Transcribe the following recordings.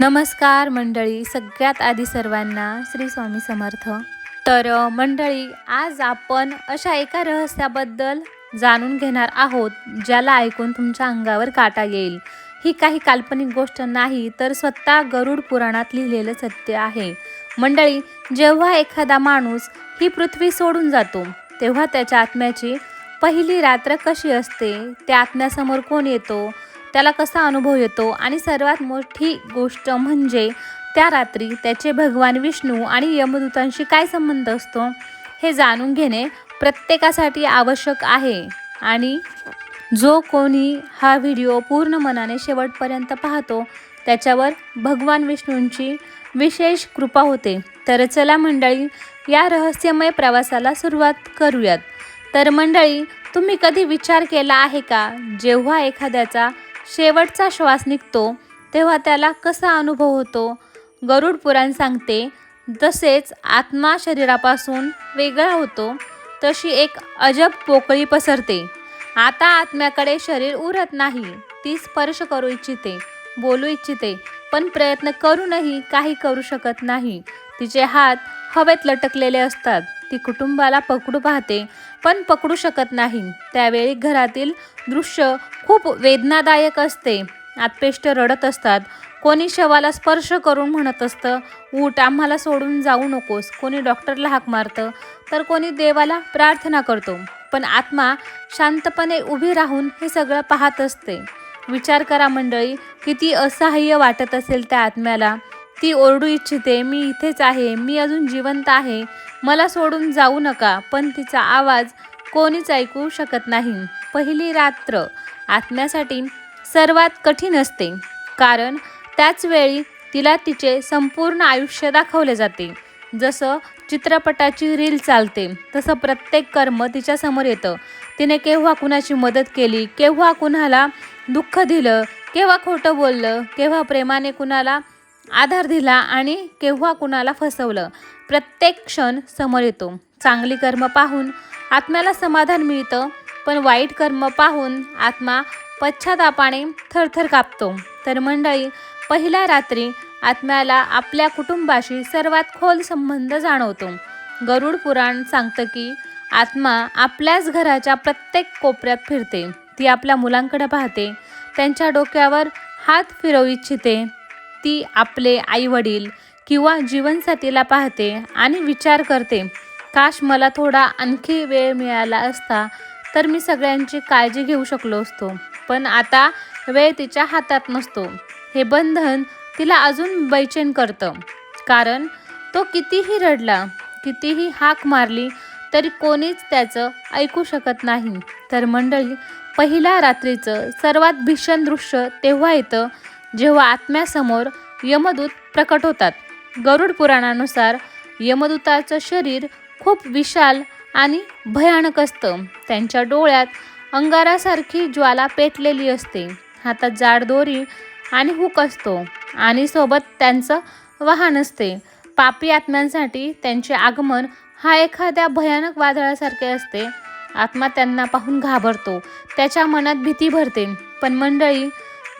नमस्कार मंडळी सगळ्यात आधी सर्वांना श्री स्वामी समर्थ. तर मंडळी आज आपण अशा एका रहस्याबद्दल जाणून घेणार आहोत ज्याला ऐकून तुमच्या अंगावर काटा येईल. ही काही काल्पनिक गोष्ट नाही तर स्वतः गरुड पुराणात लिहिलेलं सत्य आहे. मंडळी जेव्हा एखादा माणूस ही पृथ्वी सोडून जातो तेव्हा त्याच्या आत्म्याची पहिली रात्र कशी असते त्या आत्म्यासमोर कोण येतो त्याला कसा अनुभव येतो? आणि सर्वात मोठी गोष्ट म्हणजे त्या रात्री त्याचे भगवान विष्णू आणि यमदूतांशी काय संबंध असतो? हे जाणून घेणे प्रत्येकासाठी आवश्यक आहे. आणि जो कोणी हा व्हिडिओ पूर्ण मनाने शेवटपर्यंत पाहतो त्याच्यावर भगवान विष्णूंची विशेष कृपा होते. तर चला मंडळी या रहस्यमय प्रवासाला सुरुवात करूयात. तर मंडळी तुम्ही कधी विचार केला आहे का? जेव्हा एखाद्याचा शेवटचा श्वास निघतो तेव्हा त्याला कसा अनुभव होतो? गरुड पुराण सांगते तसेच आत्मा शरीरापासून वेगळा होतो तशी एक अजब पोकळी पसरते. आता आत्म्याकडे शरीर उरत नाही ती स्पर्श करू इच्छिते बोलू इच्छिते पण प्रयत्न करूनही काही करू शकत नाही. तिचे हात हवेत लटकलेले असतात. ती कुटुंबाला पकडू पाहते पण पकडू शकत नाही. त्यावेळी घरातील दृश्य खूप वेदनादायक असते. आत्पेष्ट रडत असतात. कोणी शवाला स्पर्श करून म्हणत असतं ऊट आम्हाला सोडून जाऊ नकोस. कोणी डॉक्टरला हाक मारतं तर कोणी देवाला प्रार्थना करतो. पण आत्मा शांतपणे उभी राहून हे सगळं पाहत असते. विचार करा मंडळी किती असहाय्य वाटत असेल त्या आत्म्याला. ती ओरडू इच्छिते मी इथेच आहे मी अजून जिवंत आहे मला सोडून जाऊ नका. पण तिचा आवाज कोणीच ऐकू शकत नाही. पहिली रात्र आत्म्यासाठी सर्वात कठीण असते कारण त्याच वेळी तिला तिचे संपूर्ण आयुष्य दाखवले जाते. जसं चित्रपटाची रील चालते तसं प्रत्येक कर्म तिच्यासमोर येतं. तिने केव्हा कुणाची मदत केली केव्हा कुणाला दुःख दिलं केव्हा खोटं बोललं केव्हा प्रेमाने कुणाला आधार दिला आणि केव्हा कुणाला फसवलं प्रत्येक क्षण समोर येतो. चांगली कर्म पाहून आत्म्याला समाधान मिळतं पण वाईट कर्म पाहून आत्मा पश्चातापाने थरथर कापतो. तर मंडळी पहिल्या रात्री आत्म्याला आपल्या कुटुंबाशी सर्वात खोल संबंध जाणवतो. गरुड पुराण सांगतं की आत्मा आपल्याच घराच्या प्रत्येक कोपऱ्यात फिरते. ती आपल्या मुलांकडे पाहते त्यांच्या डोक्यावर हात फिरवू इच्छिते. ती आपले आईवडील किंवा जीवनसाथीला पाहते आणि विचार करते काश मला थोडा आणखी वेळ मिळाला असता तर मी सगळ्यांची काळजी घेऊ शकलो असतो पण आता वेळ तिच्या हातात नसतो हे बंधन तिला अजून बैचेन करतं कारण तो कितीही रडला कितीही हाक मारली तरी कोणीच त्याचं ऐकू शकत नाही. तर मंडळी पहिल्या रात्रीचं सर्वात भीषण दृश्य तेव्हा येतं जेव्हा आत्म्यासमोर यमदूत प्रकट होतात. गरुड पुराणानुसार यमदूताचं शरीर खूप विशाल आणि भयानक असतं. त्यांच्या डोळ्यात अंगारासारखी ज्वाला पेटलेली असते. हातात जाड दोरी आणि हुक असतो आणि सोबत त्यांचं वाहन असते. पापी आत्म्यांसाठी त्यांचे आगमन हा एखाद्या भयानक वादळासारखे असते. आत्मा त्यांना पाहून घाबरतो. त्याच्या मनात भीती भरते. पण मंडळी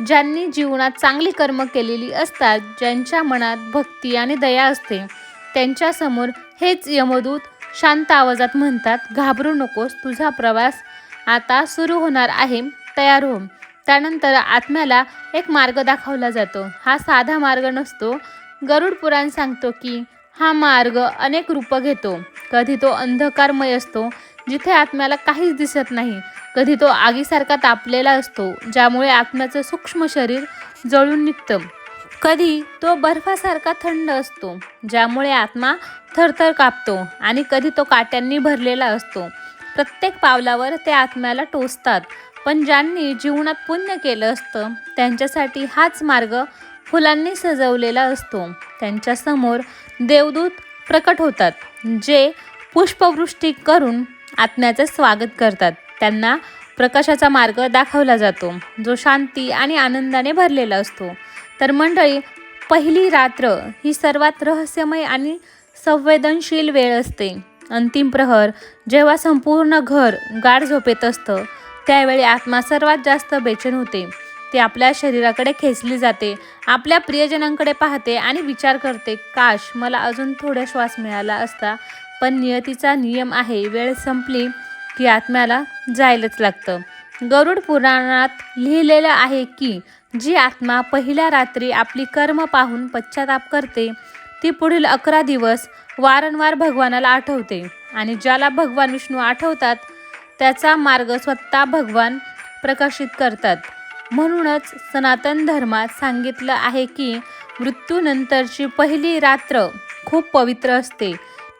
ज्यांनी जीवनात चांगली कर्म केलेली असतात ज्यांच्या मनात भक्ती आणि दया असते त्यांच्यासमोर हेच यमदूत शांत आवाजात म्हणतात घाबरू नकोस तुझा प्रवास आता सुरू होणार आहे तयार हो. त्यानंतर आत्म्याला एक मार्ग दाखवला जातो. हा साधा मार्ग नसतो. गरुड पुराण सांगतो की हा मार्ग अनेक रूपं घेतो. कधी तो अंधकारमय असतो जिथे आत्म्याला काहीच दिसत नाही. कधी तो आगीसारखा तापलेला असतो ज्यामुळे आत्म्याचं सूक्ष्म शरीर जळून निघतं. कधी तो बर्फासारखा थंड असतो ज्यामुळे आत्मा थरथर कापतो आणि कधी तो काट्यांनी भरलेला असतो. प्रत्येक पावलावर ते आत्म्याला टोचतात पण ज्यांनी जीवनात पुण्य केलं असतं त्यांच्यासाठी हाच मार्ग फुलांनी सजवलेला असतो. त्यांच्यासमोर देवदूत प्रकट होतात जे पुष्पवृष्टी करून आत्म्याचं स्वागत करतात. त्यांना प्रकाशाचा मार्ग दाखवला जातो जो शांती आणि आनंदाने भरलेला असतो. तर मंडळी पहिली रात्र ही सर्वात रहस्यमय आणि संवेदनशील वेळ असते. अंतिम प्रहर जेव्हा संपूर्ण घर गाढ झोपेत असतं त्यावेळी आत्मा सर्वात जास्त बेचैन होते. ते आपल्या शरीराकडे खेचली जाते आपल्या प्रियजनांकडे पाहते आणि विचार करते काश मला अजून थोडा श्वास मिळाला असता पण नियतीचा नियम आहे वेळ संपली की आत्म्याला जायलाच लागतं. गरुड पुराणात लिहिलेलं आहे की जी आत्मा पहिल्या रात्री आपली कर्म पाहून पश्चाताप करते ती पुढील अकरा दिवस वारंवार भगवानाला आठवते आणि ज्याला भगवान विष्णू आठवतात त्याचा मार्ग स्वतः भगवान प्रकाशित करतात. म्हणूनच सनातन धर्मात सांगितलं आहे की मृत्यूनंतरची पहिली रात्र खूप पवित्र असते.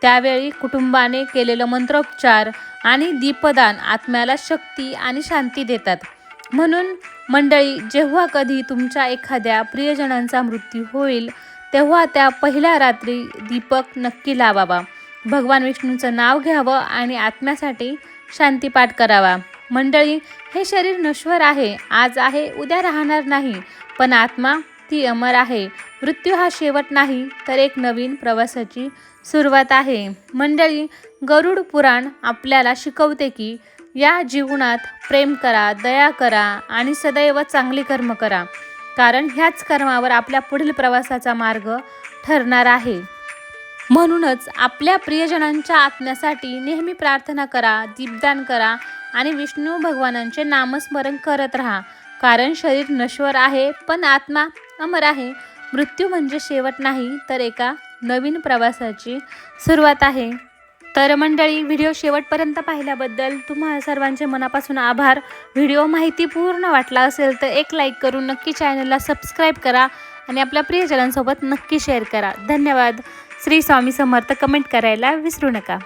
त्यावेळी कुटुंबाने केलेलं मंत्रोपचार आणि दीपदान आत्म्याला शक्ती आणि शांती देतात. म्हणून मंडळी जेव्हा कधी तुमच्या एखाद्या प्रियजनांचा मृत्यू होईल तेव्हा त्या पहिल्या रात्री दीपक नक्की लावावा. भगवान विष्णूचं नाव घ्यावं आणि आत्म्यासाठी शांतीपाठ करावा. मंडळी हे शरीर नश्वर आहे आज आहे उद्या राहणार नाही पण आत्मा ती अमर आहे. मृत्यू हा शेवट नाही तर एक नवीन प्रवासाची सुरुवात आहे. मंडळी गरुड पुराण आपल्याला शिकवते की या जीवनात प्रेम करा दया करा आणि सदैव चांगली कर्म करा. कारण ह्याच कर्मावर आपल्या पुढील प्रवासाचा मार्ग ठरणार आहे. म्हणूनच आपल्या प्रियजनांच्या आत्म्यासाठी नेहमी प्रार्थना करा दीपदान करा आणि विष्णू भगवानांचे नामस्मरण करत राहा. कारण शरीर नश्वर आहे पण आत्मा अमर आहे. मृत्यू म्हणजे शेवट नाही तर एका नवीन प्रवासाची सुरुवात आहे. तर मंडळी व्हिडिओ शेवटपर्यंत पाहिल्याबद्दल तुम्हा सर्वांचे मनापासून आभार. व्हिडिओ माहिती पूर्ण वाटला असेल तर एक लाईक करून नक्की चॅनलला सबस्क्राईब करा आणि आपल्या प्रियजनांसोबत नक्की शेअर करा. धन्यवाद. श्री स्वामी समर्थ कमेंट करायला विसरू नका.